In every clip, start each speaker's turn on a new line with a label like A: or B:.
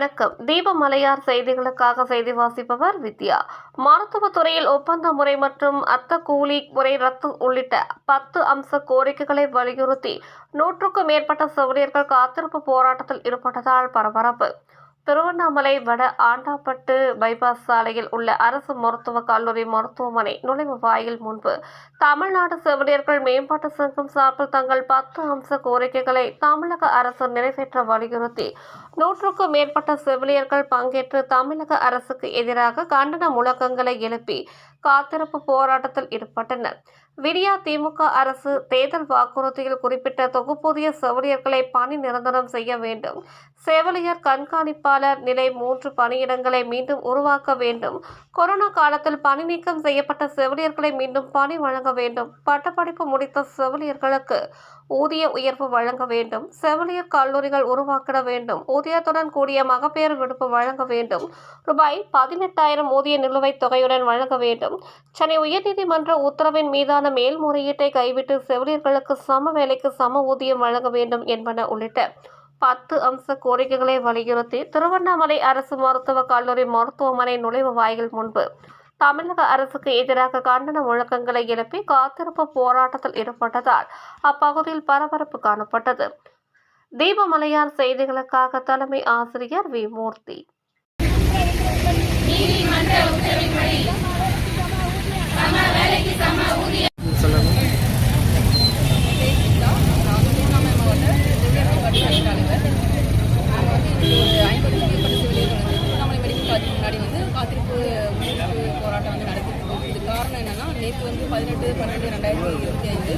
A: வணக்கம். தீபமலையார் செய்திகளுக்காக செய்தி வாசிப்பவர் வித்யா. மருத்துவத்துறையில் ஒப்பந்த முறை மற்றும் அத்த கூலி முறை ரத்து உள்ளிட்ட பத்து அம்ச கோரிக்கைகளை வலியுறுத்தி நூற்றுக்கும் மேற்பட்ட செவிலியர்கள் காத்திருப்பு போராட்டத்தில் ஈடுபட்டதால் பரபரப்பு. திருவண்ணாமலை வட ஆண்டாப்பட்டு பைபாஸ் சாலையில் உள்ள அரசு மருத்துவக் கல்லூரி மருத்துவமனை நுழைவு வாயில் முன்பு. தமிழ்நாடு செவிலியர்கள் மேம்பாட்டு சங்கம் சார்பில் தங்கள் பத்து அம்ச கோரிக்கைகளை தமிழக அரசு நிறைவேற்ற வலியுறுத்தி. நூற்றுக்கும் மேற்பட்ட செவிலியர்கள் பங்கேற்று தமிழக அரசுக்கு எதிராக கண்டன முழக்கங்களை எழுப்பி காத்திருப்பு போராட்டத்தில் ஈடுபட்டனர். விடியா திமுக அரசு தேர்தல் வாக்குறுதியில் குறிப்பிட்ட தொகுப்பூதிய செவிலியர்களை பணி நிரந்தரம் செய்ய வேண்டும். செவிலியர் கண்காணிப்பாளர் நிலை மூன்று பணியிடங்களை மீண்டும் உருவாக்க வேண்டும். கொரோனா காலத்தில் பணி நீக்கம் செய்யப்பட்ட செவிலியர்களை மீண்டும் பணி வழங்க வேண்டும். பட்டப்படிப்பு முடித்த செவிலியர்களுக்கு ஊதிய உயர்வு வழங்க வேண்டும். செவிலியர் கல்லூரிகள் உருவாக்கிட வேண்டும். ஊதியத்துடன் கூடிய மகப்பேறு விடுப்பு வழங்க வேண்டும். ரூபாய் பதினெட்டாயிரம் ஊதிய நிலுவைத் தொகையுடன் வழங்க வேண்டும். சென்னை உயர்நீதிமன்ற உத்தரவின் மீதான மேல்முறையீட்டை கைவிட்டு செவிலியர்களுக்கு சம வேலைக்கு சம ஊதியம் வழங்க வேண்டும் என்பன உள்ளிட்ட பத்து அம்ச கோரிக்கைகளை வலியுறுத்தி திருவண்ணாமலை அரசு மருத்துவக் கல்லூரி மருத்துவமனை நுழைவு வாயில் முன்பு தமிழக அரசுக்கு எதிராக கண்டன முழக்கங்களை எழுப்பி காத்திருப்பு போராட்டத்தில் ஈடுபட்டதால் அப்பகுதியில் பரபரப்பு காணப்பட்டது. தீபமலையார் செய்திகளுக்காக தலைமை ஆசிரியர் வி மூர்த்தி.
B: சொல்லணும்
C: நான் நாங்கள் வந்து ஒரு முன்னாடி வந்து காத்திருப்பு போராட்டம் வந்து இருக்கோம் காரணம் நேற்று வந்து பதினெட்டு பன்னெண்டு ரெண்டாயிரத்தி இருபத்தி ஐந்து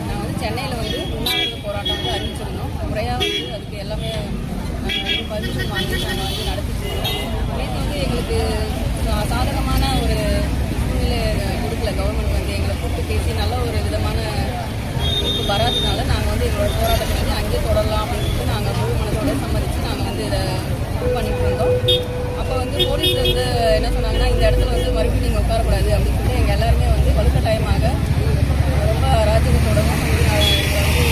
C: நான் வந்து சென்னையில் வந்து உண்ணாவிரத போராட்டம் வந்து அறிவிச்சிருந்தோம் முறையாக வந்து அதுக்கு எல்லாமே பர்மிஷன் வாங்கி நாங்கள் வந்து நடத்திட்டு நேற்று வந்து எங்களுக்கு சா- சாதகமான ஒரு சூழ்நிலை கொடுக்கல கவர்மெண்ட் வந்து எங்களை கூப்பிட்டு பேசி நல்ல ஒரு விதமான இப்போ வராதனால நாங்கள் வந்து எங்களோட போராட்டத்தை வந்து அங்கேயே தொடரலாம் அப்படின்னு சொல்லிட்டு நாங்கள் முழு மனதோட சம்மதிச்சு நாங்கள் வந்து இதை இது பண்ணிட்டு இருந்தோம் அப்போ வந்து போலீஸ் வந்து என்ன சொன்னாங்கன்னா இந்த இடத்துல வந்து மறுபடியும் நீங்கள் உட்காரக்கூடாது அப்படின்னு சொல்லிட்டு எங்கள் எல்லாருமே வந்து வலுக்கட்டாயமாக ரொம்ப அராஜகத்தோடவும் வந்து நாங்கள் எங்களை வந்து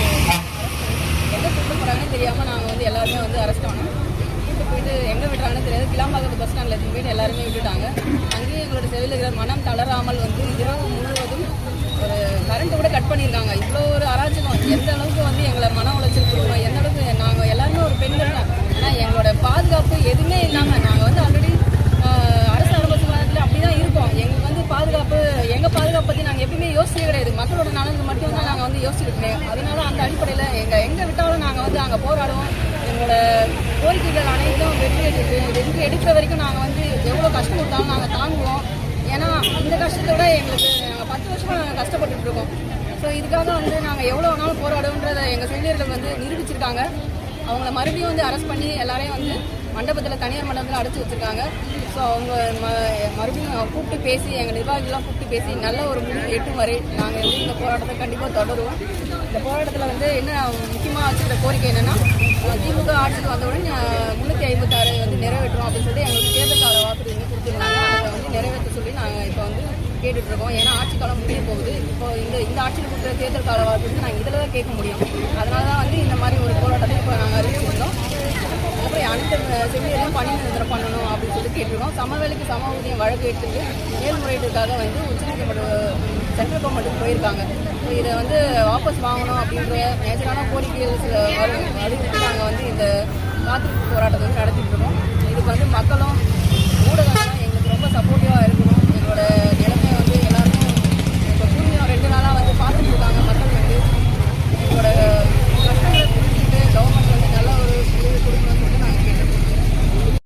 C: எங்கே கூப்பிட்டு போகிறாங்கன்னு தெரியாமல் நாங்கள் வந்து கஷ்டம்னு இப்போ போயிட்டு எங்கே விடுறாங்கன்னு தெரியாது. கிளாம்பாக்கத்து பஸ் ஸ்டாண்டில் எடுத்துன்னு போயிட்டு எல்லாருமே விட்டுட்டாங்க. அங்கேயும் எங்களோட செவிலியர்கள் மனம் தளராமல் வந்து இரவு முழுவதும் ஒரு கரண்ட்டு கூட கட் பண்ணியிருக்காங்க. இவ்வளோ ஒரு அராஜகம். எந்த அளவுக்கு வந்து எங்களை மன உளைச்சல் கொடுக்கணும் எந்த அளவுக்கு நாங்கள் எல்லாருமே ஒரு பெண்கள் தான். ஆனால் எங்களோட பாதுகாப்பு எதுவுமே இல்லாமல் நாங்கள் வந்து ஆல்ரெடி அரசு அரசு காலத்தில் அப்படி தான் இருக்கோம். எங்களுக்கு வந்து பாதுகாப்பு எங்கள் பாதுகாப்பு பற்றி நாங்கள் எப்பயுமே யோசிக்கவே கிடையாது. மக்களோட நலன் மட்டும் தான் நாங்கள் வந்து யோசிச்சுட்டு அதனால அந்த அடிப்படையில் எங்கள் எங்கே விட்டாலும் நாங்கள் வந்து அங்கே போராடுவோம். எங்களோட கோரிக்கைகள் அனைத்தும் வெற்றி எடுத்து வெற்றி எடுக்கிற வரைக்கும் நாங்கள் வந்து எவ்வளோ கஷ்டம் கொடுத்தாலும் நாங்கள் தாங்குவோம். ஏன்னா இந்த கஷ்டத்தோட எங்களுக்கு நாங்கள் பத்து வருஷமாக நாங்கள் கஷ்டப்பட்டுட்டு இருக்கோம். ஸோ இதுக்காக வந்து நாங்கள் எவ்வளோ வேணாலும் போராடுன்றதை எங்கள் செவிலியர்கள் வந்து நிரூபிச்சிருக்காங்க. அவங்கள மறுபடியும் வந்து அரெஸ்ட் பண்ணி எல்லாரையும் வந்து மண்டபத்தில் தனியார் மண்டபத்தில் அடைச்சி வச்சிருக்காங்க. ஸோ அவங்க ம மறுபடியும் கூப்பிட்டு பேசி எங்கள் நிர்வாகிகள்லாம் கூப்பிட்டு பேசி நல்ல ஒரு முடிவு எட்டும் வரை நாங்கள் வந்து இந்த போராட்டத்தை கண்டிப்பாக தொடருவோம். இந்த போராட்டத்தில் வந்து என்ன முக்கியமாக வச்சுக்கிற கோரிக்கை என்னென்னா திமுக ஆட்சிக்கு வந்தவுடன் முன்னூற்றி ஐம்பத்தாறு வந்து நிறைவேற்றணும் அப்படின்னு சொல்லி எங்களுக்கு தேர்தல் கால வாக்குறுதி வந்து கொடுத்துருந்தாங்க. அதை வந்து நிறைவேற்ற சொல்லி நாங்கள் இப்போ வந்து கேட்டுட்டு இருக்கோம் ஏன்னா ஆட்சி காலம் முடிய போகுது. இப்போ இந்த இந்த ஆட்சியில் கொடுக்குற தேர்தல் கால வாக்குறுதி நாங்கள் இதில் தான் கேட்க முடியும். அதனால தான் வந்து இந்த மாதிரி ஒரு போராட்டத்தை இப்போ நாங்கள் அறிவிச்சிருந்தோம் அப்புறம் அனைத்து செவிலியரையும் பணி நிரந்தரம் பண்ணணும் அப்படின்னு சொல்லி கேட்டிருக்கோம். சமவெளிக்கு சம ஊதியம் வழக்கு எடுத்துட்டு மேல்முறையீட்டுக்காக வந்து உச்சநீதிமன்ற சென்ட்ரல் மட்டும் போயிருக்காங்க. இதை வந்து வாபஸ் வாங்கணும் அப்படின்ற மேஜரான கோரிக்கைகள் சில அறிவித்து நாங்கள் வந்து இந்த காத்திருப்பு போராட்டத்தை வந்து நடத்திட்டு இருக்கோம். இதுக்கு வந்து மக்களும்